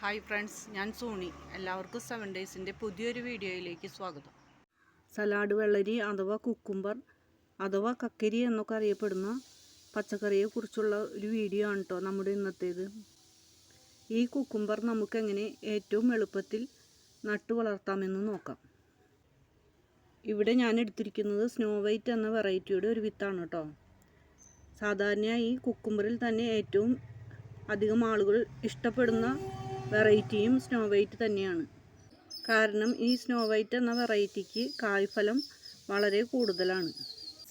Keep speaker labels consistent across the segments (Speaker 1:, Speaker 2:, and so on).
Speaker 1: Hi friends ഞാൻ സോണി. എല്ലാവർക്കും seven ഡേയ്സിന്റെ പുതിയൊരു വീഡിയോയിലേക്ക് സ്വാഗതം.
Speaker 2: സലാഡ് വെള്ളരി അഥവാ കുക്കുംബർ അഥവാ കക്കരി എന്നൊക്കെ അറിയപ്പെടുന്ന പച്ചക്കറിയെക്കുറിച്ചുള്ള ഒരു വീഡിയോ ആണ് കേട്ടോ നമ്മുടെ ഇന്നത്തേത്. ഈ കുക്കുംബർ നമുക്കെങ്ങനെ ഏറ്റവും എളുപ്പത്തിൽ നട്ടു വളർത്താമെന്ന് നോക്കാം. ഇവിടെ ഞാൻ എടുത്തിരിക്കുന്നത് സ്നോ വൈറ്റ് എന്ന വെറൈറ്റിയുടെ ഒരു വിത്താണ് കേട്ടോ സാധാരണയായി കുക്കുംബറിൽ തന്നെ ഏറ്റവും അധികം ആളുകൾ ഇഷ്ടപ്പെടുന്ന വെറൈറ്റിയും സ്നോ വൈറ്റ് തന്നെയാണ്. കാരണം ഈ സ്നോ വൈറ്റ് എന്ന വെറൈറ്റിക്ക് കായ്ഫലം വളരെ കൂടുതലാണ്.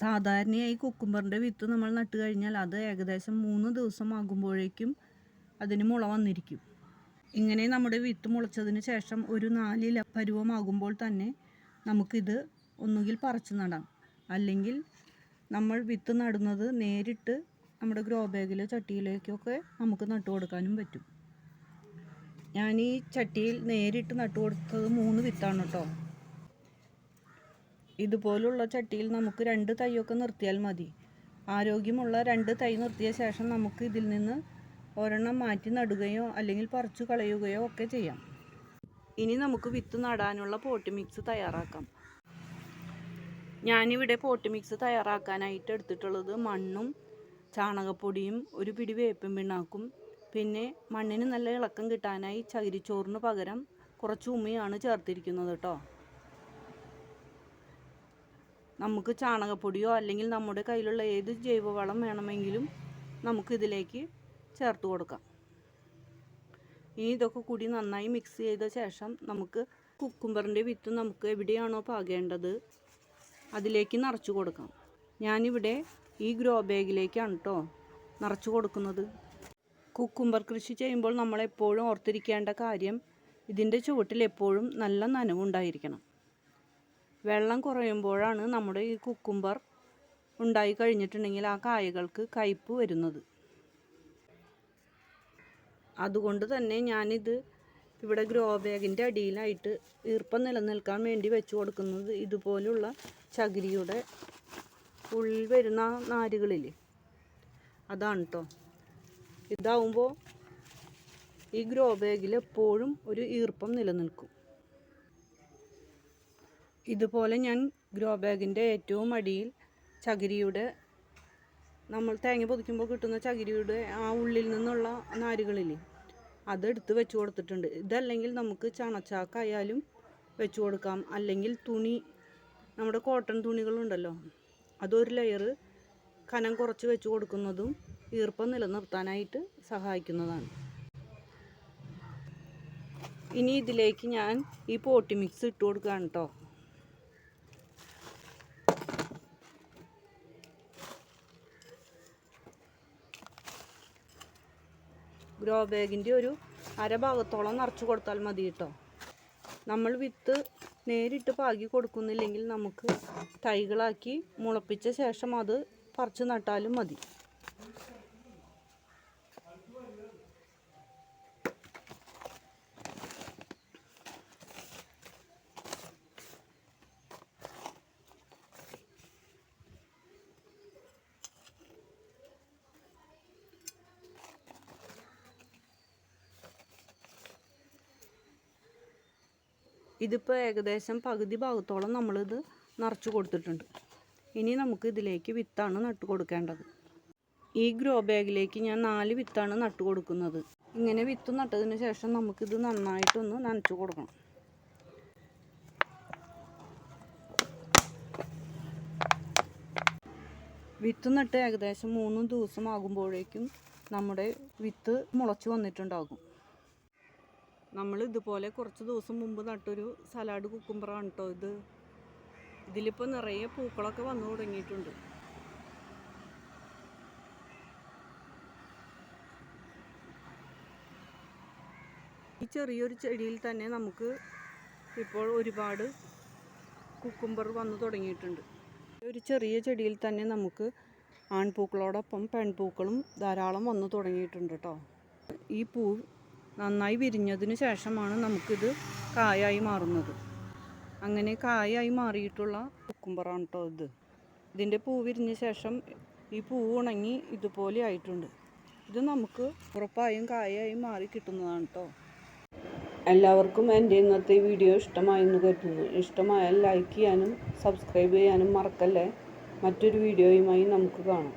Speaker 2: സാധാരണയായി കുക്കുംബറിന്റെ വിത്ത് നമ്മൾ നട്ട് കഴിഞ്ഞാൽ അത് ഏകദേശം മൂന്ന് ദിവസം ആകുമ്പോഴേക്കും അതിന് മുള വന്നിരിക്കും. ഇങ്ങനെ നമ്മുടെ വിത്ത് മുളച്ചതിന് ശേഷം ഒരു നാലില പരുവമാകുമ്പോൾ തന്നെ നമുക്കിത് ഒന്നുകിൽ പറിച്ചു നടാം. അല്ലെങ്കിൽ നമ്മൾ വിത്ത് നടുന്നത് നേരിട്ട് നമ്മുടെ ഗ്രോ ബാഗിലോ ചട്ടിയിലേക്കൊക്കെ നമുക്ക് നട്ടു കൊടുക്കാനും പറ്റും. ഞാൻ ഈ ചട്ടിയിൽ നേരിട്ട് നട്ടു കൊടുത്തത് മൂന്ന് വിത്താണ് കേട്ടോ ഇതുപോലുള്ള ചട്ടിയിൽ നമുക്ക് രണ്ട് തൈയൊക്കെ നിർത്തിയാൽ മതി. ആരോഗ്യമുള്ള രണ്ട് തൈ നിർത്തിയ ശേഷം നമുക്ക് ഇതിൽ നിന്ന് ഒരെണ്ണം മാറ്റി നടുകയോ അല്ലെങ്കിൽ പറിച്ചു കളയുകയോ ഒക്കെ ചെയ്യാം. ഇനി നമുക്ക് വിത്ത് നടാനുള്ള പോട്ട് മിക്സ് തയ്യാറാക്കാം. ഞാനിവിടെ പോട്ട് മിക്സ് തയ്യാറാക്കാനായിട്ട് എടുത്തിട്ടുള്ളത് മണ്ണും ചാണകപ്പൊടിയും ഒരു പിടി വേപ്പിൻ പിണ്ണാക്കും പിന്നെ മണ്ണിന് നല്ല ഇളക്കം കിട്ടാനായി ചകിരിച്ചോറിന് പകരം കുറച്ച് ഉമ്മയാണ് ചേർത്തിരിക്കുന്നത് കേട്ടോ. നമുക്ക് ചാണകപ്പൊടിയോ അല്ലെങ്കിൽ നമ്മുടെ കയ്യിലുള്ള ഏത് ജൈവവളം വേണമെങ്കിലും നമുക്ക് ഇതിലേക്ക് ചേർത്ത് കൊടുക്കാം. ഇനി ഇതൊക്കെ കൂടി നന്നായി മിക്സ് ചെയ്ത ശേഷം നമുക്ക് കുക്കുംബറിന്റെ വിത്ത് നമുക്ക് എവിടെയാണോ പാകേണ്ടത് അതിലേക്ക് നിറച്ച് കൊടുക്കാം. ഞാനിവിടെ ഈ ഗ്രോ ബാഗിലേക്കാണ് കേട്ടോ നിറച്ച് കൊടുക്കുന്നത്. കുക്കുംബർ കൃഷി ചെയ്യുമ്പോൾ നമ്മളെപ്പോഴും ഓർത്തിരിക്കേണ്ട കാര്യം ഇതിന്റെ ചുവട്ടിൽ എപ്പോഴും നല്ല നനവുണ്ടായിരിക്കണം. വെള്ളം കുറയുമ്പോഴാണ് നമ്മുടെ ഈ കുക്കുംബർ ഉണ്ടായി കഴിഞ്ഞിട്ടുണ്ടെങ്കിൽ ആ കായകൾക്ക് കയ്പ് വരുന്നത്. അതുകൊണ്ട് തന്നെ ഞാനിത് ഇവിടെ ഗ്രോ ബാഗിന്റെ അടിയിലായിട്ട് ഈർപ്പം നിലനിൽക്കാൻ വേണ്ടി വെച്ചു കൊടുക്കുന്നത് ഇതുപോലുള്ള ചകിരിയുടെ ഉള്ളിൽ വരുന്ന നാരുകളില്ലേ? അതാണ് കേട്ടോ ഇതാവുമ്പോൾ ഈ ഗ്രോ ബാഗിൽ എപ്പോഴും ഒരു ഈർപ്പം നിലനിൽക്കും. ഇതുപോലെ ഞാൻ ഗ്രോ ബാഗിന്റെ ഏറ്റവും അടിയിൽ ചകിരിയുടെ നമ്മൾ തേങ്ങ പൊതിക്കുമ്പോൾ കിട്ടുന്ന ചകിരിയുടെ ആ ഉള്ളിൽ നിന്നുള്ള നാരുകളില്ലേ അതെടുത്ത് വെച്ച് കൊടുത്തിട്ടുണ്ട്. ഇതല്ലെങ്കിൽ നമുക്ക് ചണച്ചാക്കായാലും വെച്ച് കൊടുക്കാം. അല്ലെങ്കിൽ തുണി നമ്മുടെ കോട്ടൺ തുണികളുണ്ടല്ലോ അതൊരു ലെയർ കനം കുറച്ച് വെച്ച് കൊടുക്കുന്നതും ഈർപ്പം നിലനിർത്താനായിട്ട് സഹായിക്കുന്നതാണ്. ഇനി ഇതിലേക്ക് ഞാൻ ഈ പോട്ടി മിക്സ് ഇട്ട് കൊടുക്കുകയാണ് കേട്ടോ ഗ്രോ ബാഗിന്റെ ഒരു അരഭാഗത്തോളം നിറച്ച് കൊടുത്താൽ മതി കേട്ടോ നമ്മൾ വിത്ത് നേരിട്ട് പാകി കൊടുക്കുന്നില്ലെങ്കിൽ നമുക്ക് തൈകളാക്കി മുളപ്പിച്ച ശേഷം അത് പറിച്ച് നട്ടാലും മതി. ഇതിപ്പോൾ ഏകദേശം പകുതി ഭാഗത്തോളം നമ്മളിത് നിറച്ച് കൊടുത്തിട്ടുണ്ട്. ഇനി നമുക്ക് ഇതിലേക്ക് വിത്താണ് നട്ട് കൊടുക്കേണ്ടത്. ഈ ഗ്രോ ബാഗിലേക്ക് ഞാൻ നാല് വിത്താണ് നട്ട് കൊടുക്കുന്നത്. ഇങ്ങനെ വിത്ത് നട്ടതിന് ശേഷം നമുക്കിത് നന്നായിട്ടൊന്ന് നനച്ചു കൊടുക്കണം. വിത്ത് നട്ട് ഏകദേശം മൂന്ന് ദിവസമാകുമ്പോഴേക്കും നമ്മുടെ വിത്ത് മുളച്ച് വന്നിട്ടുണ്ടാകും. നമ്മൾ ഇതുപോലെ കുറച്ച് ദിവസം മുമ്പ് നട്ടൊരു സലാഡ് കുക്കുമ്പറാണ് കേട്ടോ ഇത്. ഇതിലിപ്പോൾ നിറയെ പൂക്കളൊക്കെ വന്നു തുടങ്ങിയിട്ടുണ്ട്. ഈ ചെറിയൊരു ചെടിയിൽ തന്നെ നമുക്ക് ഇപ്പോൾ ഒരുപാട് കുക്കുംബർ വന്നു തുടങ്ങിയിട്ടുണ്ട്. ഒരു ചെറിയ ചെടിയിൽ തന്നെ നമുക്ക് ആൺപൂക്കളോടൊപ്പം പെൺപൂക്കളും ധാരാളം വന്നു തുടങ്ങിയിട്ടുണ്ട് കേട്ടോ ഈ പൂ നന്നായി വിരിഞ്ഞതിന് ശേഷമാണ് നമുക്കിത് കായായി മാറുന്നത്. അങ്ങനെ കായായി മാറിയിട്ടുള്ള കുക്കുംബറാണ് കേട്ടോ ഇത്. ഇതിന്റെ പൂ വിരിഞ്ഞ ശേഷം ഈ പൂ ഉണങ്ങി ഇതുപോലെ ആയിട്ടുണ്ട്. ഇത് നമുക്ക് ഉറപ്പായും കായായി മാറി കിട്ടുന്നതാണ് കേട്ടോ എല്ലാവർക്കും എന്റെ ഇന്നത്തെ വീഡിയോ ഇഷ്ടമായെന്ന് കരുതുന്നു. ഇഷ്ടമായാൽ ലൈക്ക് ചെയ്യാനും സബ്സ്ക്രൈബ് ചെയ്യാനും മറക്കല്ലേ? മറ്റൊരു വീഡിയോയുമായി നമുക്ക് കാണാം.